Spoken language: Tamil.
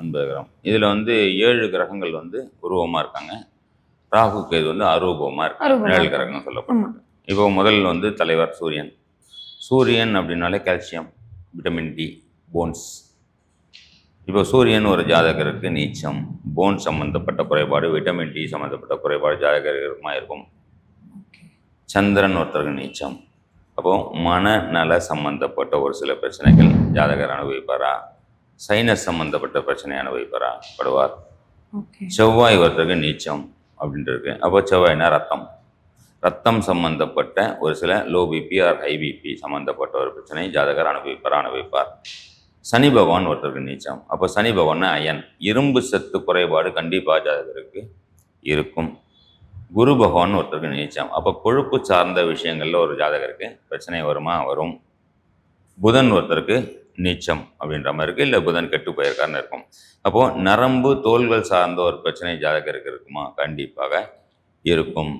ஒன்பது கிரகம் இதில் வந்து ஏழு கிரகங்கள் வந்து உருவமாக இருக்காங்க. ராகு கேது வந்து அரூபமாக இருக்காங்க அரூபமா ஏழு. கிரகம் சொல்லப்படும் இப்போ முதல் வந்து தலைவர் சூரியன். சூரியன் அப்படின்னாலே கால்சியம் விட்டமின் டி போன்ஸ் இப்போ சூரியன் ஒரு ஜாதகருக்கு நீச்சம் போன் சம்மந்தப்பட்ட குறைபாடு விட்டமின் டி சம்மந்தப்பட்ட குறைபாடு ஜாதகருக்குமா இருக்கும்? சந்திரன் ஒருத்தருக்கு நீச்சம். அப்போ மனநல சம்பந்தப்பட்ட ஒரு சில பிரச்சனைகள் ஜாதகர் அனுபவிப்பாரா? சைனஸ் சம்பந்தப்பட்ட பிரச்சனை அனுபவிப்பாரா படுவார் செவ்வாய் ஒருத்தருக்கு நீச்சம் அப்படின்ட்டு இருக்கு. அப்போ செவ்வாய்னா ரத்தம். ரத்தம் சம்பந்தப்பட்ட ஒரு சில low BP or high BP சம்பந்தப்பட்ட ஒரு பிரச்சனை ஜாதகர் அனுபவிப்பார் அனுபவிப்பார் சனி பகவான் ஒருத்தருக்கு நீச்சம். அப்போ சனி பகவான் அயன். இரும்பு சத்து குறைபாடு கண்டிப்பாக ஜாதகருக்கு இருக்கும். குரு பகவான் ஒருத்தருக்கு நீச்சம். அப்போ கொழுப்பு சார்ந்த விஷயங்கள்ல ஒரு ஜாதகருக்கு பிரச்சனை வருமா? வரும். புதன் ஒருத்தருக்கு நீச்சம் அப்படின்ற மாதிரி இருக்குது இல்லை புதன் கெட்டு போயிருக்காருன்னு இருக்கும். அப்போது நரம்பு தோள்கள் சார்ந்த ஒரு பிரச்சனை ஜாதகருக்கு இருக்குமா? கண்டிப்பாக இருக்கும்.